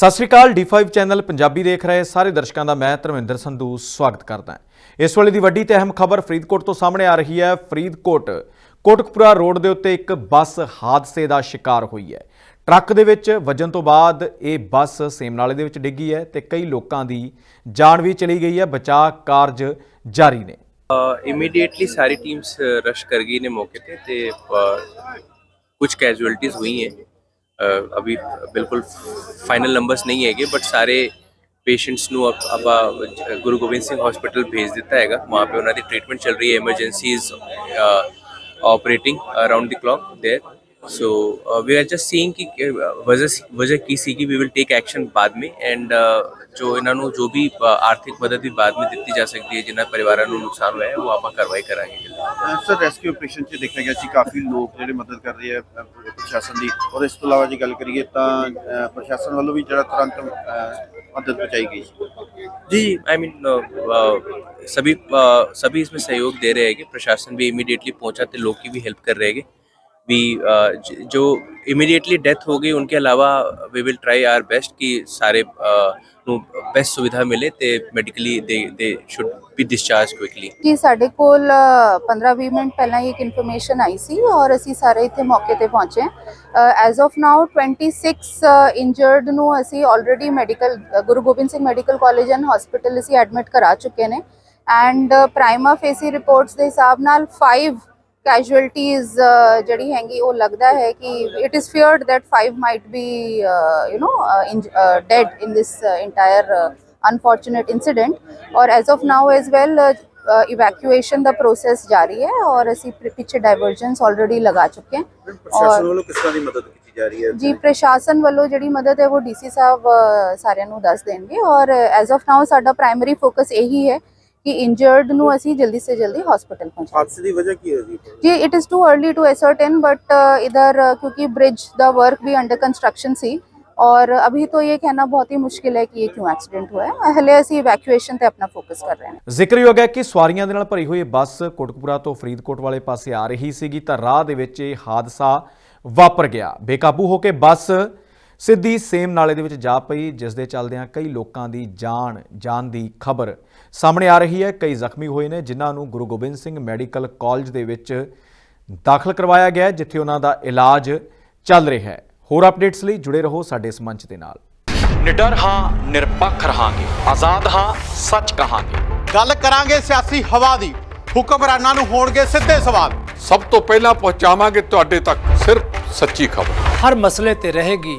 ਸਤਿ ਸ੍ਰੀ ਅਕਾਲ D5 channel Punjabi ਦੇਖ ਰਹੇ ਸਾਰੇ ਦਰਸ਼ਕਾਂ ਦਾ ਮੈਂ ਧਰਮਿੰਦਰ ਸੰਧੂ ਸਵਾਗਤ ਕਰਦਾ ਹਾਂ। ਇਸ ਵੇਲੇ ਦੀ ਵੱਡੀ ਤੇ ਅਹਿਮ ਖਬਰ ਫਰੀਦਕੋਟ ਤੋਂ ਸਾਹਮਣੇ ਆ ਰਹੀ ਹੈ। ਫਰੀਦਕੋਟ, ਕੋਟਕਪੁਰਾ ਰੋਡ ਦੇ ਉੱਤੇ ਇੱਕ ਬੱਸ ਹਾਦਸੇ ਦਾ ਸ਼ਿਕਾਰ ਹੋਈ ਹੈ। ਟਰੱਕ ਦੇ ਵਿੱਚ ਵੱਜਣ ਤੋਂ ਬਾਅਦ ਇਹ ਬੱਸ ਸੇਮਨਾਲੇ ਦੇ ਵਿੱਚ ਡਿੱਗੀ ਹੈ ਤੇ ਕਈ ਲੋਕਾਂ ਦੀ ਜਾਨ ਵੀ ਚਲੀ ਗਈ ਹੈ। ਬਚਾਅ ਕਾਰਜ ਜਾਰੀ ਨੇ। ਇਮੀਡੀਏਟਲੀ ਸਾਰੀ ਟੀਮਸ ਰਸ਼ ਕਰ ਗਈ ਨੇ ਮੌਕੇ ਤੇ ਤੇ ਕੁਝ ਕੈਜੁਅਲਟੀਆਂ ਹੋਈ ਹੈ ਅਭੀ ਬਿਲਕੁਲ ਫਾਈਨਲ ਨੰਬਰਸ ਨਹੀਂ ਹੈਗੇ ਬਟ ਸਾਰੇ ਪੇਸ਼ੈਂਟਸ ਨੂੰ ਆਪਾਂ ਗੁਰੂ ਗੋਬਿੰਦ ਸਿੰਘ ਹਸਪੀਟਲ ਭੇਜ ਦਿੱਤਾ ਹੈਗਾ। ਵਹਾਂ ਪੇ ਉਹਨਾਂ ਦੀ ਟ੍ਰੀਟਮੈਂਟ ਚੱਲ ਰਹੀ ਹੈ emergencies operating around the clock there so we are just seeing कि uh, वजह वजह की सी कि वी विल टेक एक्शन बाद में एंड ਜੋ ਇਹਨਾਂ ਨੂੰ ਜੋ ਵੀ ਅ, ਆਰਥਿਕ ਮਦਦ ਵੀ ਬਾਅਦ ਵਿੱਚ ਦਿੱਤੀ ਜਾ ਸਕਦੀ ਹੈ ਜਿਨ੍ਹਾਂ ਪਰਿਵਾਰਾਂ ਨੂੰ ਨੁਕਸਾਨ ਹੋਇਆ ਹੈ ਉਹ ਆਪਾਂ ਕਾਰਵਾਈ ਕਰਾਂਗੇ ਜਲਦੀ ਸਰ ਰੈਸਕਿਊ ਆਪਰੇਸ਼ਨ 'ਚ ਦੇਖਿਆ ਗਿਆ ਸੀ ਕਾਫੀ ਲੋਕ ਜਿਹੜੇ ਮਦਦ ਕਰ ਰਹੇ ਆ ਅ, ਪ੍ਰਸ਼ਾਸਨ ਦੀ ਔਰ ਇਸ ਤੋਂ ਇਲਾਵਾ ਜੇ ਗੱਲ ਕਰੀਏ ਤਾਂ ਅ, ਪ੍ਰਸ਼ਾਸਨ ਵੱਲੋਂ ਵੀ ਜਿਹੜਾ ਤੁਰੰਤ ਅ, ਮਦਦ ਪਹੁੰਚਾਈ ਗਈ ਸੀ जी आई मीन सभी अ, सभी इसमें सहयोग दे रहे हैं कि प्रशासन भी इमीडिएटली पहुंचा थे लोग की भी हेल्प कर रहे हैं भी अ, ज- जो इमीडिएटली डेथ हो गई उनके अलावा we will try our best कि सारे अ, ਨੂੰ ਬੈਸਟ ਸੁਵਿਧਾ ਮਿਲੇ ਤੇ ਮੈਡੀਕਲੀ ਦੇ ਦੇ ਸ਼ੁੱਡ ਬੀ ਡਿਸਚਾਰਜ ਕੁਇਕਲੀ ਜੀ ਸਾਡੇ ਕੋਲ 15-20 ਮਿੰਟ ਪਹਿਲਾਂ ਹੀ ਇੱਕ ਇਨਫੋਰਮੇਸ਼ਨ ਆਈ ਸੀ ਔਰ ਅਸੀਂ ਸਾਰੇ ਇੱਥੇ ਮੌਕੇ ਤੇ ਪਹੁੰਚੇ ਐਜ਼ ਆਫ ਨਾਓ 26 ਇੰਜਰਡ ਨੂੰ ਅਸੀਂ already medical Guru Gobind Singh medical college and hospital ਅਸੀਂ ਐਡਮਿਟ ਕਰਾ ਚੁੱਕੇ ਨੇ ਐਂਡ ਪ੍ਰਾਈਮਾ ਫੇਸੀ ਰਿਪੋਰਟਸ ਦੇ ਹਿਸਾਬ ਨਾਲ 5 ਕੈਜੁਅਲਟੀਜ਼ ਜਿਹੜੀ ਹੈਗੀ ਉਹ ਲੱਗਦਾ ਹੈ ਕਿ it is feared that 5 might be you know dead in this entire unfortunate incident ਔਰ as of now as well evacuation the process ਜਾਰੀ ਹੈ ਔਰ ਅਸੀਂ ਪਿੱਛੇ ਡਾਈਵਰਜੈਂਸ ਆਲਰੇਡੀ ਲਗਾ ਚੁੱਕੇ ਹਾਂ ਪ੍ਰਸ਼ਾਸਨ ਵੱਲੋਂ ਕਿਸ ਤਰ੍ਹਾਂ ਦੀ ਮਦਦ ਕੀਤੀ ਜਾ ਰਹੀ ਹੈ ਜੀ ਪ੍ਰਸ਼ਾਸਨ ਵੱਲੋਂ ਜਿਹੜੀ ਮਦਦ ਹੈ ਉਹ ਡੀਸੀ ਸਾਹਿਬ ਸਾਰਿਆਂ ਨੂੰ ਦੱਸ ਦੇਣਗੇ ਔਰ ਐਜ਼ ਆਫ ਨਾਓ ਸਾਡਾ ਪ੍ਰਾਇਮਰੀ ਫੋਕਸ ਇਹੀ ਹੈ ਕਿ ਇੰਜਰਡ ਨੂੰ ਅਸੀਂ ਜਲਦੀ ਸੇ ਜਲਦੀ ਹਸਪੀਟਲ ਪਹੁੰਚਾਈਏ ਹਾਦਸੇ ਦੀ ਵਜ੍ਹਾ ਕੀ ਹੈ ਜੀ ਜੀ it is too early to ascertain but ਇਧਰ ਕਿਉਂਕਿ ਬ੍ਰਿਜ ਦਾ ਵਰਕ ਵੀ ਅੰਡਰ ਕੰਸਟਰਕਸ਼ਨ ਸੀ ਔਰ ਅਭੀ ਤੋਂ ਇਹ ਕਹਿਣਾ ਬਹੁਤ ਹੀ ਮੁਸ਼ਕਿਲ ਹੈ ਕਿ ਇਹ ਕਿਉਂ ਐਕਸੀਡੈਂਟ ਹੋਇਆ ਹਲੇ ਅਸੀਂ ਇਵੈਕੂਏਸ਼ਨ ਤੇ ਆਪਣਾ ਫੋਕਸ ਕਰ ਰਹੇ ਹਾਂ। ਜ਼ਿਕਰਯੋਗ ਹੈ ਕਿ ਸਵਾਰੀਆਂ ਦੇ ਨਾਲ ਭਰੀ ਹੋਈ ਬੱਸ ਕੋਟਕਪੂਰਾ ਤੋਂ ਫਰੀਦਕੋਟ ਵਾਲੇ ਪਾਸੇ ਆ ਰਹੀ ਸੀਗੀ ਤਾਂ ਰਾਹ ਦੇ ਵਿੱਚ ਇਹ ਹਾਦਸਾ ਵਾਪਰ ਗਿਆ। ਬੇਕਾਬੂ ਹੋ ਕੇ ਬੱਸ ਸਿੱਧੀ ਸੇਮ ਨਾਲੇ ਦੇ ਵਿੱਚ ਜਾ ਪਈ ਜਿਸ ਦੇ ਚੱਲਦਿਆਂ ਕਈ ਲੋਕਾਂ ਦੀ ਜਾਨ ਜਾਨ ਦੀ ਖਬਰ ਸਾਹਮਣੇ ਆ ਰਹੀ ਹੈ। ਕਈ ਜ਼ਖਮੀ ਹੋਏ ਨੇ ਜਿਨ੍ਹਾਂ ਨੂੰ ਗੁਰੂ ਗੋਬਿੰਦ ਸਿੰਘ ਮੈਡੀਕਲ ਕਾਲਜ ਦੇ ਵਿੱਚ ਦਾਖਲ ਕਰਵਾਇਆ ਗਿਆ ਜਿੱਥੇ ਉਹਨਾਂ ਦਾ ਇਲਾਜ ਚੱਲ ਰਿਹਾ ਹੈ। ਹੋਰ ਅਪਡੇਟਸ ਲਈ ਜੁੜੇ ਰਹੋ ਸਾਡੇ ਇਸ ਮੰਚ ਦੇ ਨਾਲ। ਨਿਡਰ ਹਾਂ ਨਿਰਪੱਖ ਰਹਾਂਗੇ। ਆਜ਼ਾਦ ਹਾਂ ਸੱਚ ਕਹਾਂਗੇ। ਗੱਲ ਕਰਾਂਗੇ ਸਿਆਸੀ ਹਵਾ ਦੀ। ਹੁਕਮਰਾਨਾਂ ਨੂੰ ਹੋਣਗੇ ਸਿੱਧੇ ਸਵਾਲ। ਸਭ ਤੋਂ ਪਹਿਲਾਂ ਪਹੁੰਚਾਵਾਂਗੇ ਤੁਹਾਡੇ ਤੱਕ ਸਿਰਫ ਸੱਚੀ ਖਬਰ। ਹਰ ਮਸਲੇ ਤੇ ਰਹੇਗੀ